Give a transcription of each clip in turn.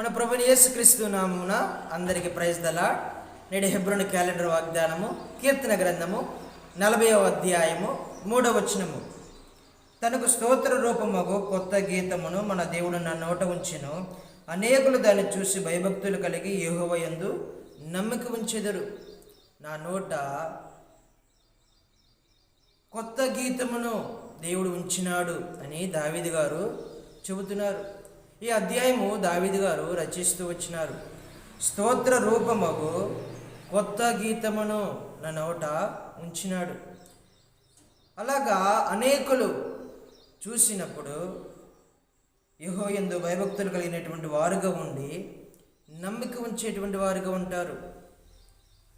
మన ప్రభుని యేసుక్రీస్తు నామున అందరికి ప్రైజ్ దలా నేడు హెబ్రోని క్యాలెండర్ వాగ్దానము కీర్తన గ్రంథము నలభైవ అధ్యాయము మూడవ వచనము. తనకు స్తోత్ర రూపమగు కొత్త గీతమును మన దేవుడు నా నోట ఉంచెను. అనేకులు దాన్ని చూసి భయభక్తులు కలిగి యోహవ యందు నమ్మిక ఉంచెదరు. నా నోట కొత్త గీతమును దేవుడు ఉంచినాడు అని దావిది గారు చెబుతున్నారు. ఈ అధ్యాయము దావీదు గారు రచిస్తూ వచ్చినారు. స్తోత్ర రూపమగు కొత్త గీతమును నా నోట ఉంచినాడు. అలాగా అనేకులు చూసినప్పుడు యహో ఎందు భయభక్తులు కలిగినటువంటి వారుగా ఉండి నమ్మిక ఉంచేటువంటి వారుగా ఉంటారు.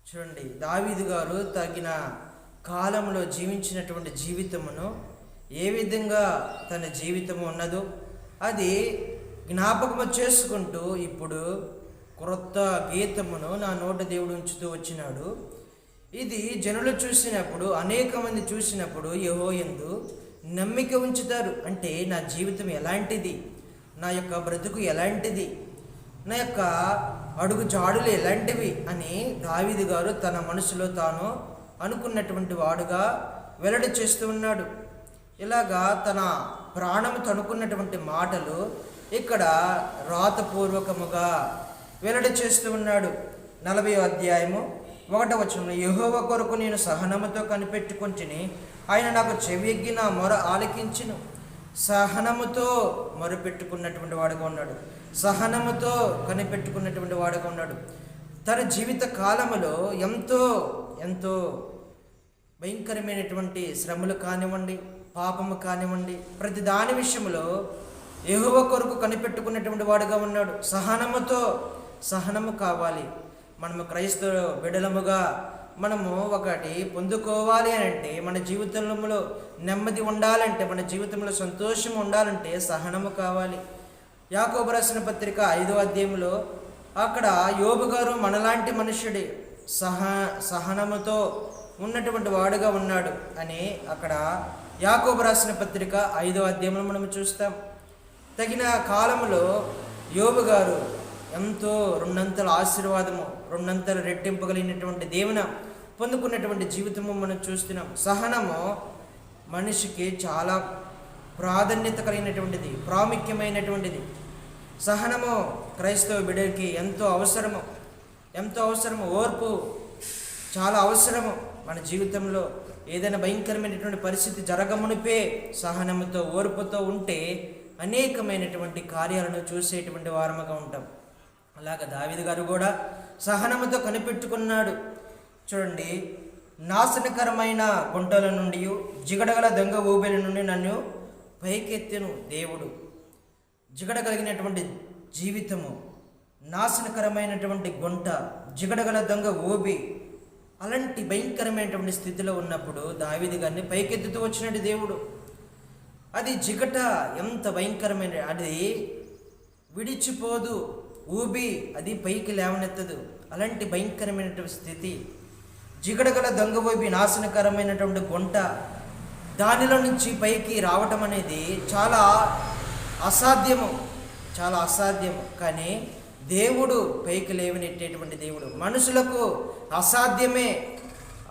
చూడండి దావీదు గారు తగిన కాలంలో జీవించినటువంటి జీవితమును ఏ విధంగా తన జీవితము ఉన్నదో అది జ్ఞాపకము చేసుకుంటూ ఇప్పుడు క్రొత్త గీతమును నా నోట దేవుడు ఉంచుతూ వచ్చినాడు. ఇది జనులు చూసినప్పుడు అనేక మంది చూసినప్పుడు యహో ఎందు నమ్మిక ఉంచుతారు. అంటే నా జీవితం ఎలాంటిది? నా యొక్క బ్రతుకు ఎలాంటిది? నా యొక్క అడుగు జాడులు ఎలాంటివి? అని దావిది గారు తన మనసులో తాను అనుకున్నటువంటి వాడుగా వెల్లడి చేస్తూ ఉన్నాడు. ఇలాగా తన ప్రాణము తనుకున్నటువంటి మాటలు ఇక్కడ రాతపూర్వకముగా వెల్లడి చేస్తూ ఉన్నాడు. నలభై అధ్యాయము ఒకట వచనంలో యహోవ కొరకు నేను సహనముతో కనిపెట్టుకుంటుని ఆయన నాకు చెవియగ్గి నా మొర ఆలకించును. సహనముతో మొరపెట్టుకున్నటువంటి వాడుగా ఉన్నాడు. సహనముతో కనిపెట్టుకున్నటువంటి వాడుగా ఉన్నాడు. తన జీవిత కాలములో ఎంతో ఎంతో భయంకరమైనటువంటి శ్రమలు కానివ్వండి పాపము కానివ్వండి ప్రతి దాని విషయంలో ఎగువ కొరకు కనిపెట్టుకున్నటువంటి వాడుగా ఉన్నాడు. సహనముతో సహనము కావాలి. మనము క్రైస్తవ బిడలముగా మనము ఒకటి పొందుకోవాలి అని అంటే మన జీవితంలో నెమ్మది ఉండాలంటే మన జీవితంలో సంతోషం ఉండాలంటే సహనము కావాలి. యాకోబు రాసిన పత్రిక ఐదో అధ్యాయంలో అక్కడ యోబు గారు మనలాంటి మనుష్యుడి సహ సహనముతో ఉన్నటువంటి వాడుగా ఉన్నాడు అని అక్కడ యాకోబు రాసిన పత్రిక ఐదో అధ్యాయంలో మనం చూస్తాం. తగిన కాలంలో యోబు గారు ఎంతో రెండంతల ఆశీర్వాదము రెండంతల రెట్టింపు కలిగినటువంటి దేవున పొందుకున్నటువంటి జీవితము మనం చూస్తున్నాం. సహనము మనిషికి చాలా ప్రాధాన్యత కలిగినటువంటిది ప్రాముఖ్యమైనటువంటిది. సహనము క్రైస్తవ బిడ్డకి ఎంతో అవసరము ఎంతో అవసరము ఓర్పు చాలా అవసరము. మన జీవితంలో ఏదైనా భయంకరమైనటువంటి పరిస్థితి జరగమునిపే సహనముతో ఓర్పుతో ఉంటే అనేకమైనటువంటి కార్యాలను చూసేటువంటి వారముగా ఉంటాం. అలాగ దావిది గారు కూడా సహనముతో కనిపెట్టుకున్నాడు. చూడండి నాశనకరమైన గుంటల నుండి జిగడగల దొంగ ఊబెల నుండి నన్ను పైకెత్తెను దేవుడు. జిగడ కలిగినటువంటి జీవితము నాశనకరమైనటువంటి గుంట జిగడగల దొంగ ఓబి అలాంటి భయంకరమైనటువంటి స్థితిలో ఉన్నప్పుడు దావిది గారిని పైకెత్తుతూ వచ్చినట్టు దేవుడు. అది జిగట ఎంత భయంకరమైన అది విడిచిపోదు ఊబి అది పైకి లేవనెత్తదు. అలాంటి భయంకరమైనటువంటి స్థితి. జిగడగల దొంగ ఊబి నాశనకరమైనటువంటి గుంట దానిలో నుంచి పైకి రావటం అనేది చాలా అసాధ్యము చాలా అసాధ్యము. కానీ దేవుడు పైకి లేవనెట్టేటువంటి దేవుడు. మనుషులకు అసాధ్యమే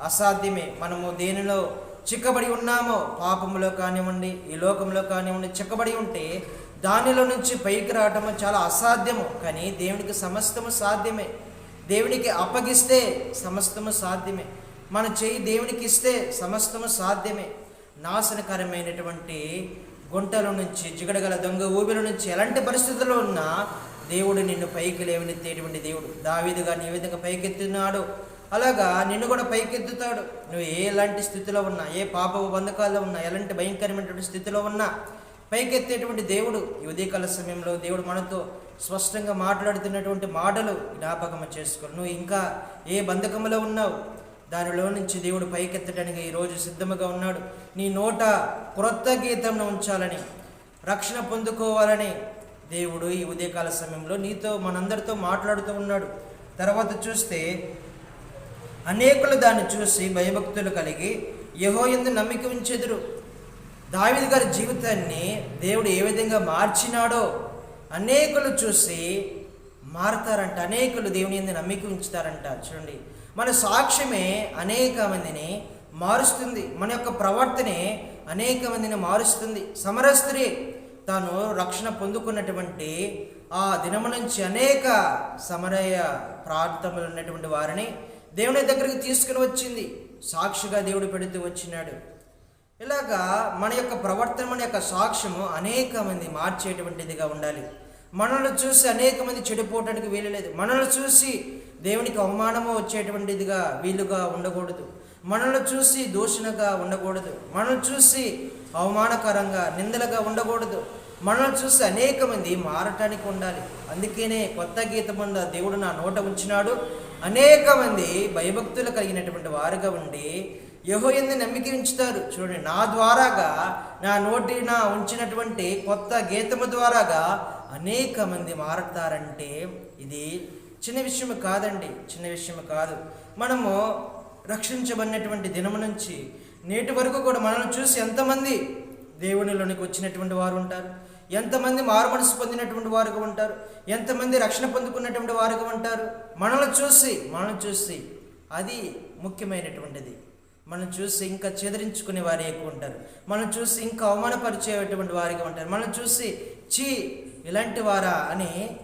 అసాధ్యమే. మనము దేనిలో చిక్కబడి ఉన్నామో పాపంలో కానివ్వండి ఈ లోకంలో కానివ్వండి చిక్కబడి ఉంటే దానిలో నుంచి పైకి రావటం చాలా అసాధ్యము. కానీ దేవునికి సమస్తము సాధ్యమే. దేవునికి అప్పగిస్తే సమస్తము సాధ్యమే. మన చేయి దేవునికి ఇస్తే సమస్తము సాధ్యమే. నాశనకరమైనటువంటి గుంటల నుంచి జిగడగల దొంగ ఊబిల నుంచి ఎలాంటి పరిస్థితుల్లో ఉన్నా దేవుడు నిన్ను పైకి లేవనెత్తేటువంటి దేవుడు. దావీదుగా నీ విధంగా పైకెత్తున్నాడు అలాగా నిన్ను కూడా పైకెత్తుతాడు. నువ్వు ఎలాంటి స్థితిలో ఉన్నా ఏ పాప బంధకాల్లో ఉన్నా ఎలాంటి భయంకరమైనటువంటి స్థితిలో ఉన్నా పైకెత్తేటువంటి దేవుడు ఈ ఉదయకాల సమయంలో దేవుడు మనతో స్పష్టంగా మాట్లాడుతున్నటువంటి మాటలు జ్ఞాపకం చేసుకుని నువ్వు ఇంకా ఏ బంధకములో ఉన్నావు? దానిలో నుంచి దేవుడు పైకెత్తడానికి ఈరోజు సిద్ధముగా ఉన్నాడు. నీ నోట క్రొత్త గీతంను ఉంచాలని రక్షణ పొందుకోవాలని దేవుడు ఈ ఉదయకాల సమయంలో నీతో మనందరితో మాట్లాడుతూ ఉన్నాడు. తర్వాత చూస్తే అనేకులు దాన్ని చూసి భయభక్తులు కలిగి యహో ఎందు నమ్మిక ఉంచెదురు. దావిది గారి జీవితాన్ని దేవుడు ఏ విధంగా మార్చినాడో అనేకులు చూసి మారతారంట అనేకులు దేవుని ఎందు నమ్మిక ఉంచుతారంట. చూడండి మన సాక్ష్యమే అనేక మందిని మారుస్తుంది మన యొక్క ప్రవర్తనే అనేక మందిని మారుస్తుంది. సమర స్త్రీ తాను రక్షణ పొందుకున్నటువంటి ఆ దినము నుంచి అనేక సమరయ ప్రాంతంలో ఉన్నటువంటి వారిని దేవుని దగ్గరికి తీసుకుని వచ్చింది. సాక్షిగా దేవుడు పెడుతూ వచ్చినాడు. ఇలాగా మన యొక్క ప్రవర్తన మన యొక్క సాక్ష్యము అనేక మంది మార్చేటువంటిదిగా ఉండాలి. మనల్ని చూసి అనేక మంది చెడిపోవటానికి వీలు లేదు మనల్ని చూసి దేవునికి అవమానము వచ్చేటువంటిదిగా వీలుగా ఉండకూడదు. మనల్ని చూసి దూషణగా ఉండకూడదు. మనల్ని చూసి అవమానకరంగా నిందలుగా ఉండకూడదు. మనల్ని చూసి అనేక మంది మారటానికి ఉండాలి. అందుకనే కొత్త గీతముంద దేవుడు నా నోట ఉంచినాడు. అనేక మంది భయభక్తులు కలిగినటువంటి వారుగా ఉండి యహో ఎందు నమ్మిక ఉంచుతారు. చూడండి నా ద్వారాగా నా నోటి నా ఉంచినటువంటి కొత్త గీతము ద్వారాగా అనేక మంది మారతారంటే ఇది చిన్న విషయం కాదండి. చిన్న విషయం కాదు. మనము రక్షించబడినటువంటి దినము నుంచి నేటి వరకు కూడా మనల్ని చూసి ఎంతమంది దేవునిలోనికి వచ్చినటువంటి వారు ఉంటారు? ఎంతమంది మారు మనసు పొందినటువంటి వారుగా ఉంటారు? ఎంతమంది రక్షణ పొందుకున్నటువంటి వారుగా ఉంటారు? మనల్ని చూసి మనల్ని చూసి అది ముఖ్యమైనటువంటిది. మనం చూసి ఇంకా చెదిరించుకునే వారు ఎక్కువ ఉంటారు. మనం చూసి ఇంకా అవమానపరిచేటువంటి వారిగా ఉంటారు. మనం చూసి చీ ఇలాంటి వారా అని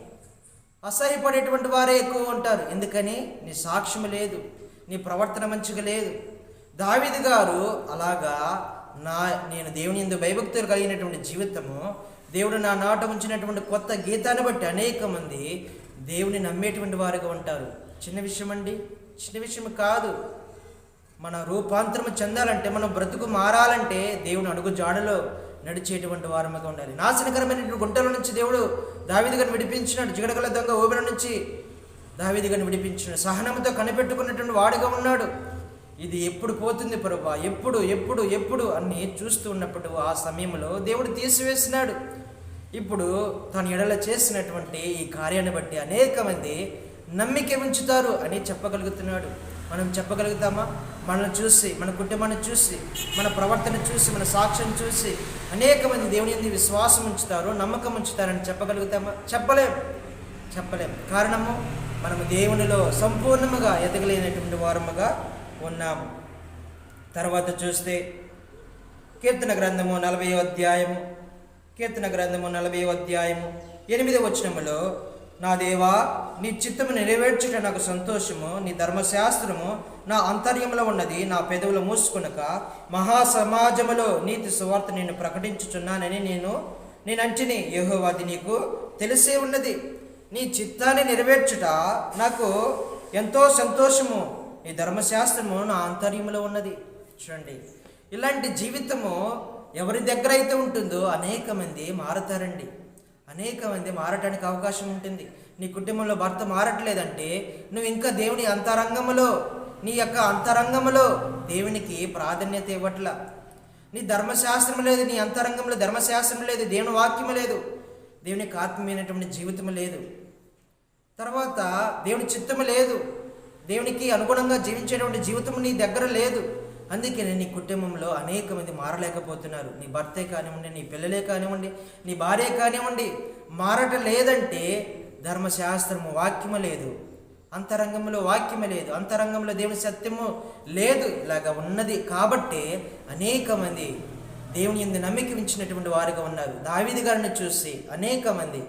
అసహ్యపడేటువంటి వారే ఎక్కువ ఉంటారు. ఎందుకని? నీ సాక్ష్యం లేదు. నీ ప్రవర్తన మంచిగా లేదు. దావిది గారు అలాగా నా నేను దేవుని ఎందు భయభక్తులు కలిగినటువంటి జీవితము దేవుడు నా నాట ఉంచినటువంటి కొత్త గీతాన్ని బట్టి అనేక మంది దేవుని నమ్మేటువంటి వారుగా ఉంటారు. చిన్న విషయం అండి చిన్న విషయం కాదు. మన రూపాంతరం చెందాలంటే మనం బ్రతుకు మారాలంటే దేవుని అడుగు జాడలో నడిచేటువంటి వారముగా ఉండాలి. నాశనకరమైనటువంటి గుంటల నుంచి దేవుడు దావిదిగాని విడిపించినాడు. జిగడగల దొంగ ఊబిల నుంచి దావిదిగని విడిపించినాడు. సహనంతో కనిపెట్టుకున్నటువంటి వాడుగా ఉన్నాడు. ఇది ఎప్పుడు పోతుంది ప్రభా? ఎప్పుడు ఎప్పుడు ఎప్పుడు అన్ని చూస్తూ ఉన్నప్పుడు ఆ సమయంలో దేవుడు తీసివేసినాడు. ఇప్పుడు తను ఎడల చేసినటువంటి ఈ కార్యాన్ని బట్టి అనేక మంది నమ్మిక ఉంచుతారు అని చెప్పగలుగుతున్నాడు. మనం చెప్పగలుగుతామా? మనల్ని చూసి మన కుటుంబాన్ని చూసి మన ప్రవర్తన చూసి మన సాక్ష్యం చూసి అనేక మంది దేవుని ఎందు విశ్వాసం ఉంచుతారు నమ్మకం ఉంచుతారని చెప్పగలుగుతామా? చెప్పలేం. చెప్పలేం. కారణము మనము దేవునిలో సంపూర్ణముగా ఎదగలేనటువంటి వారముగా ఉన్నాము. తర్వాత చూస్తే కీర్తన గ్రంథము నలభై అధ్యాయము కీర్తన గ్రంథము నలభై అధ్యాయము ఎనిమిది వచనములో నా దేవా నీ చిత్తము నెరవేర్చుట నాకు సంతోషము నీ ధర్మశాస్త్రము నా అంతర్యంలో ఉన్నది నా పెదవులు మూసుకునక మహాసమాజములో నీతి సువార్త నేను ప్రకటించుచున్నానని నేను నేనంటిని యహోవాది నీకు తెలిసే ఉన్నది. నీ చిత్తాన్ని నెరవేర్చుట నాకు ఎంతో సంతోషము ఈ ధర్మశాస్త్రము నా ఆంతర్యంలో ఉన్నది. చూడండి. ఇలాంటి జీవితము ఎవరి దగ్గర అయితే ఉంటుందో అనేక మంది మారతారండి. అనేక మంది మారటానికి అవకాశం ఉంటుంది. నీ కుటుంబంలో భర్త మారట్లేదంటే నువ్వు ఇంకా దేవుని అంతరంగములో నీ యొక్క అంతరంగములో దేవునికి ప్రాధాన్యత ఇవ్వట్ల. నీ ధర్మశాస్త్రం లేదు నీ అంతరంగంలో ధర్మశాస్త్రం లేదు దేవుని వాక్యము లేదు. దేవునికి ఆత్మీయమైనటువంటి జీవితం లేదు. తర్వాత దేవుని చిత్తము లేదు. దేవునికి అనుగుణంగా జీవించేటువంటి జీవితం నీ దగ్గర లేదు. అందుకే నీ కుటుంబంలో అనేక మంది మారలేకపోతున్నారు. నీ భర్తే కానివ్వండి నీ పిల్లలే కానివ్వండి నీ భార్య కానివ్వండి మారటం లేదంటే ధర్మశాస్త్రము వాక్యము లేదు. అంతరంగంలో వాక్యము లేదు. అంతరంగంలో దేవుని సత్యము లేదు. ఇలాగా ఉన్నది కాబట్టి అనేక మంది దేవుని ఎందు నమ్మిక ఉంచినటువంటి వారుగా ఉన్నారు. దావిది గారిని చూసి అనేక మంది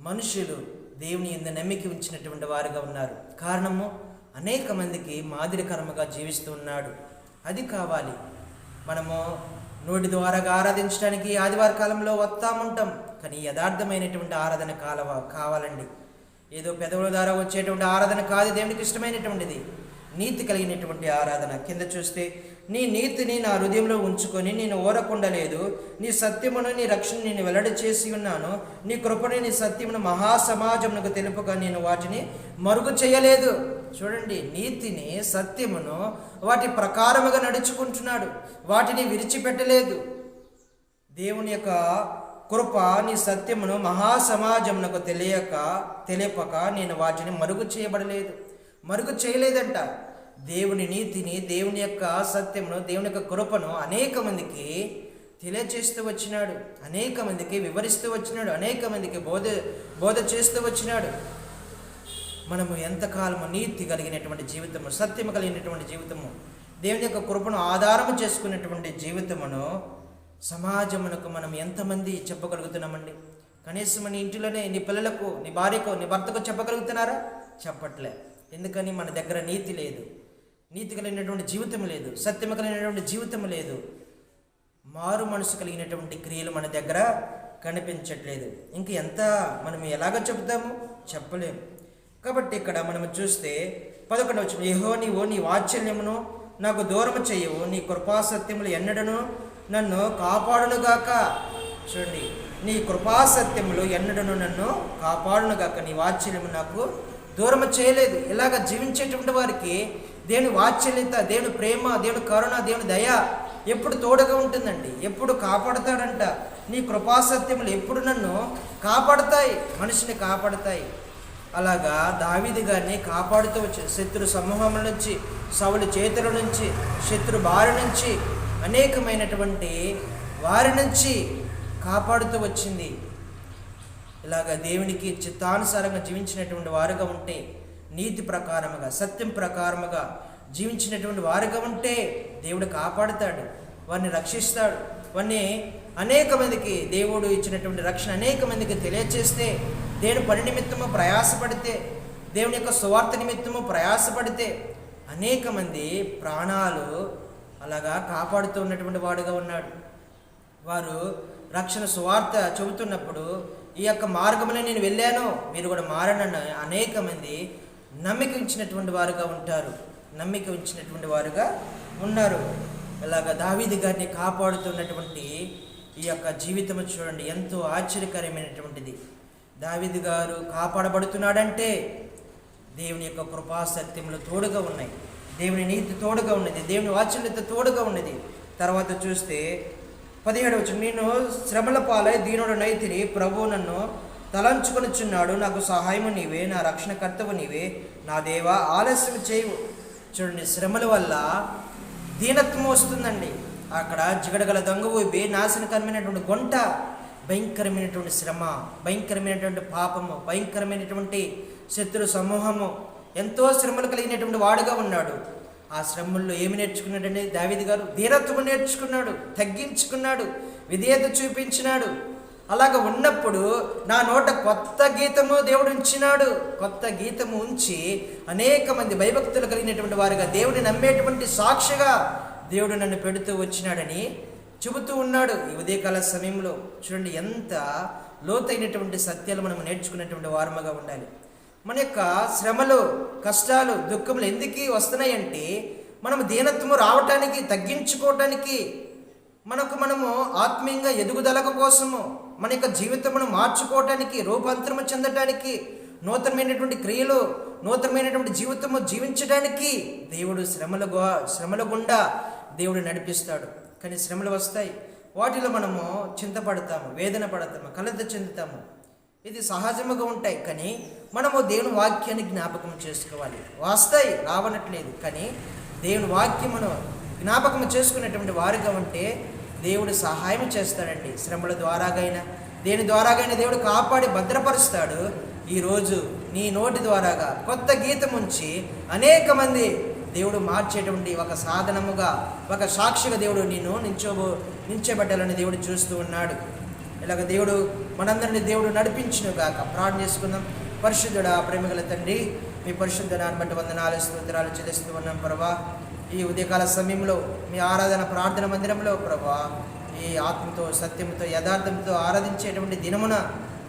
మనుషులు దేవుని ఎందు నమ్మిక ఉంచినటువంటి వారుగా ఉన్నారు. కారణము అనేక మందికి మాదిరికరముగా జీవిస్తూ ఉన్నాడు. అది కావాలి. మనము నోటి ద్వారాగా ఆరాధించడానికి ఆదివార కాలంలో వస్తాముంటాం కానీ యథార్థమైనటువంటి ఆరాధన కాలవ కావాలండి. ఏదో పెదవుల ద్వారా వచ్చేటువంటి ఆరాధన కాదు దేవునికి ఇష్టమైనటువంటిది. నీతి కలిగినటువంటి ఆరాధన. కింద చూస్తే నీ నీతిని నా హృదయంలో ఉంచుకొని నేను ఓరకుండలేదు. నీ సత్యమును నీ రక్షణ నేను వెల్లడి చేసి ఉన్నాను. నీ కృపని నీ సత్యమును మహాసమాజమునకు తెలుపుగా నేను వాటిని మరుగు చేయలేదు. చూడండి నీతిని సత్యమును వాటి ప్రకారముగా నడుచుకుంటున్నాడు. వాటిని విడిచిపెట్టలేదు దేవుని యొక్క కృప నీ సత్యమును మహాసమాజమునకు తెలియక తెలియపక నేను వాటిని మరుగు చేయబడలేదు. మరుగు చేయలేదంట. దేవుని నీతిని దేవుని యొక్క సత్యమును దేవుని యొక్క కృపను అనేక మందికి తెలియచేస్తూ వచ్చినాడు. అనేక మందికి వివరిస్తూ వచ్చినాడు. అనేక మందికి బోధ బోధ చేస్తూ వచ్చినాడు. మనము ఎంతకాలము నీతి కలిగినటువంటి జీవితము సత్యము కలిగినటువంటి జీవితము దేవుని యొక్క కృపను ఆధారము చేసుకున్నటువంటి జీవితమును సమాజమునకు మనం ఎంతమంది చెప్పగలుగుతున్నామండి? కనీసం మన ఇంటిలోనే నీ పిల్లలకు నీ భార్యకు నీ భర్తకు చెప్పగలుగుతున్నారా? చెప్పట్లే. ఎందుకని? మన దగ్గర నీతి లేదు. నీతి కలిగినటువంటి జీవితం లేదు. సత్యం కలిగినటువంటి జీవితం లేదు. మారు మనసు కలిగినటువంటి క్రియలు మన దగ్గర కనిపించట్లేదు. ఇంక ఎంత మనం ఎలాగ చెబుతాము? చెప్పలేము. కాబట్టి ఇక్కడ మనం చూస్తే పదకొండు వచ్చిన నీ నీవు నీ వాత్సల్యమును నాకు దూరము చేయవు నీ కృపాసత్యములు ఎన్నడను నన్ను కాపాడునుగాక. చూడండి నీ కృపాసత్యములు ఎన్నడను నన్ను కాపాడునుగాక నీ వాత్సల్యము నాకు దూరము చేయలేదు. ఇలాగ జీవించేటువంటి వారికి దేవుని వాత్సల్యత దేవుని ప్రేమ దేవుని కరుణ దేవుని దయ ఎప్పుడు తోడుగా ఉంటుందండి? ఎప్పుడు కాపాడుతాడంట. నీ కృపాసత్యములు ఎప్పుడు నన్ను కాపాడతాయి మనిషిని కాపాడతాయి. అలాగా దావిది గారిని కాపాడుతూ వచ్చి శత్రు సమూహం నుంచి సవుల చేతుల నుంచి శత్రు బారి నుంచి అనేకమైనటువంటి వారి నుంచి కాపాడుతూ వచ్చింది. ఇలాగ దేవునికి చిత్తానుసారంగా జీవించినటువంటి వారుగా ఉంటే నీతి ప్రకారముగా సత్యం ప్రకారముగా జీవించినటువంటి వారుగా ఉంటే దేవుడు కాపాడుతాడు వారిని రక్షిస్తాడు. వారిని అనేక మందికి దేవుడు ఇచ్చినటువంటి రక్షణ అనేక మందికి తెలియచేస్తే దేవుని పని నిమిత్తము ప్రయాసపడితే దేవుని యొక్క సువార్త నిమిత్తము ప్రయాసపడితే అనేక మంది ప్రాణాలు అలాగా కాపాడుతూ ఉన్నటువంటి వాడుగా ఉన్నాడు. వారు రక్షణ సువార్త చెబుతున్నప్పుడు ఈ యొక్క మార్గంలో నేను వెళ్ళాను మీరు కూడా మారనన్న అనేక మంది నమ్మిక ఉంచినటువంటి వారుగా ఉంటారు. నమ్మిక ఉంచినటువంటి వారుగా ఉన్నారు. ఇలాగ దావీది గారిని కాపాడుతున్నటువంటి ఈ యొక్క జీవితం చూడండి ఎంతో ఆశ్చర్యకరమైనటువంటిది. దావిది గారు కాపాడబడుతున్నాడంటే దేవుని యొక్క కృపా సత్యములు తోడుగా ఉన్నాయి. దేవుని నీతి తోడుగా ఉన్నది. దేవుని వాత్సల్యత తోడుగా ఉన్నది. తర్వాత చూస్తే పదిహేడు వచ్చి నేను శ్రమల పాలై దీనుడు నైతిని ప్రభు నన్ను తలంచుకొనిచున్నాడు. నాకు సహాయము నీవే నా రక్షణకర్తవు నీవే. నా దేవా ఆలస్యం చేయవు చూడండి శ్రమల వల్ల దీనత్వం వస్తుందండి. అక్కడ జిగడగల దొంగ ఊపి నాశనకరమైనటువంటి గుంట భయంకరమైనటువంటి శ్రమ భయంకరమైనటువంటి పాపము భయంకరమైనటువంటి శత్రు సమూహము ఎంతో శ్రమలు కలిగినటువంటి వాడుగా ఉన్నాడు. ఆ శ్రమల్లో ఏమి నేర్చుకున్నాడండి? దావిది గారు ధీరత్వం నేర్చుకున్నాడు తగ్గించుకున్నాడు విధేయత చూపించినాడు. అలాగ ఉన్నప్పుడు నా నోట కొత్త గీతము దేవుడు ఉంచినాడు. కొత్త గీతము ఉంచి అనేక మంది భయభక్తులు కలిగినటువంటి వారుగా దేవుడిని నమ్మేటువంటి సాక్షిగా దేవుడు నన్ను పెడుతూ వచ్చినాడని చెబుతూ ఉన్నాడు ఈ ఉదయకాల సమయంలో. చూడండి ఎంత లోతైనటువంటి సత్యాలు మనం నేర్చుకునేటువంటి వారముగా ఉండాలి. మన యొక్క శ్రమలు కష్టాలు దుఃఖములు ఎందుకు వస్తున్నాయంటే మనం దీనత్వము రావటానికి తగ్గించుకోవటానికి మనకు మనము ఆత్మీయంగా ఎదుగుదల కోసము మన యొక్క జీవితమును మార్చుకోవటానికి రూపాంతరము చెందటానికి నూతనమైనటువంటి క్రియలు నూతనమైనటువంటి జీవితము జీవించడానికి దేవుడు శ్రమల శ్రమల గుండా దేవుడు నడిపిస్తాడు. కానీ శ్రమలు వస్తాయి. వాటిలో మనము చింతపడతాము వేదన పడతాము కలత చెందుతాము. ఇది సహజముగా ఉంటాయి. కానీ మనము దేవుని వాక్యాన్ని జ్ఞాపకం చేసుకోవాలి. వస్తాయి రావనట్లేదు. కానీ దేవుని వాక్యమును జ్ఞాపకం చేసుకునేటువంటి వారుగా ఉంటే దేవుడు సహాయం చేస్తాడండి. శ్రమల ద్వారాగైనా దేని ద్వారాగైనా దేవుడు కాపాడి భద్రపరుస్తాడు. ఈరోజు నీ నోటి ద్వారాగా కొత్త గీతం ఉంచి అనేక మంది దేవుడు మార్చేటువంటి ఒక సాధనముగా ఒక సాక్షిగా దేవుడు నేను నించోబో నించబడ్డాలని దేవుడు చూస్తూ ఉన్నాడు. ఇలాగ దేవుడు మనందరిని దేవుడు నడిపించును గాక. ప్రార్థన చేసుకుందాం. పరిశుద్ధుడ ప్రేమిగల తండ్రి మీ పరిశుద్ధ నాన్ని బట్టి వందనాలు స్తోత్రాలు చెల్లిస్తూ ఉన్నాం ప్రభా. ఈ ఉదయకాల సమయంలో మీ ఆరాధన ప్రార్థన మందిరంలో ప్రభా ఈ ఆత్మతో సత్యంతో యథార్థంతో ఆరాధించేటువంటి దినమున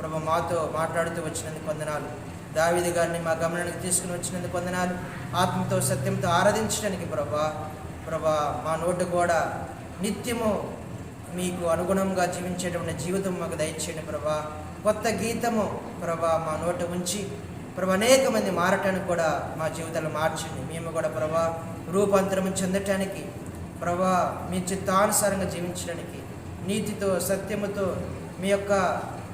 ప్రభా మాతో మాట్లాడుతూ వచ్చినందుకు వందనాలు. దావిది గారిని మా గమనానికి తీసుకుని వచ్చినందుకు వందనాలు. ఆత్మతో సత్యంతో ఆరాధించడానికి ప్రభా ప్రభా మా నోటు కూడా నిత్యము మీకు అనుగుణంగా జీవించేటువంటి జీవితం మాకు దయచేయండి ప్రభా. కొత్త గీతము ప్రభా మా నోట ఉంచి ప్రభా అనేక మంది మారటానికి కూడా మా జీవితాలు మార్చండి. మేము కూడా ప్రభా రూపాంతరం చెందటానికి ప్రభా మీ చిత్తానుసారంగా జీవించడానికి నీతితో సత్యముతో మీ యొక్క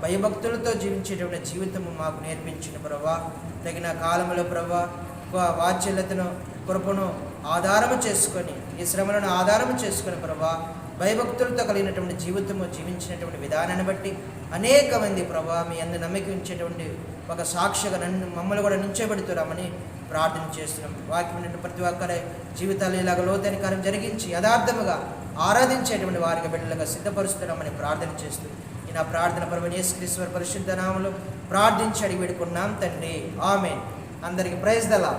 భయభక్తులతో జీవించేటువంటి జీవితము మాకు నేర్పించిన ప్రభా. తగిన కాలంలో ప్రభా వా- వాత్సల్యతను కృపను ఆధారము చేసుకొని ఈ శ్రమలను ఆధారము చేసుకొని ప్రభా భయభక్తులతో కలిగినటువంటి జీవితము జీవించినటువంటి విధానాన్ని బట్టి అనేక మంది ప్రభా మీ అందు నమ్మిక ఉంచేటువంటి ఒక సాక్షిగా నన్ను మమ్మల్ని కూడా నించోబెడుతున్నామని ప్రార్థన చేస్తున్నాం. వాక్యం ప్రతి ఒక్కరి జీవితాలు ఇలాగ లోతైన కార్యం జరిగించి యథార్థముగా ఆరాధించేటువంటి వారికి బిడ్డలుగా సిద్ధపరుస్తున్నామని ప్రార్థన చేస్తున్నాం ఈ నా ప్రార్థన పరమని యేసుక్రీశ్వర పరిశుద్ధ నామములో ప్రార్థించి అడిగి పెడుకున్నాం తండ్రి. ఆమె అందరికి ప్రైజ్ దలా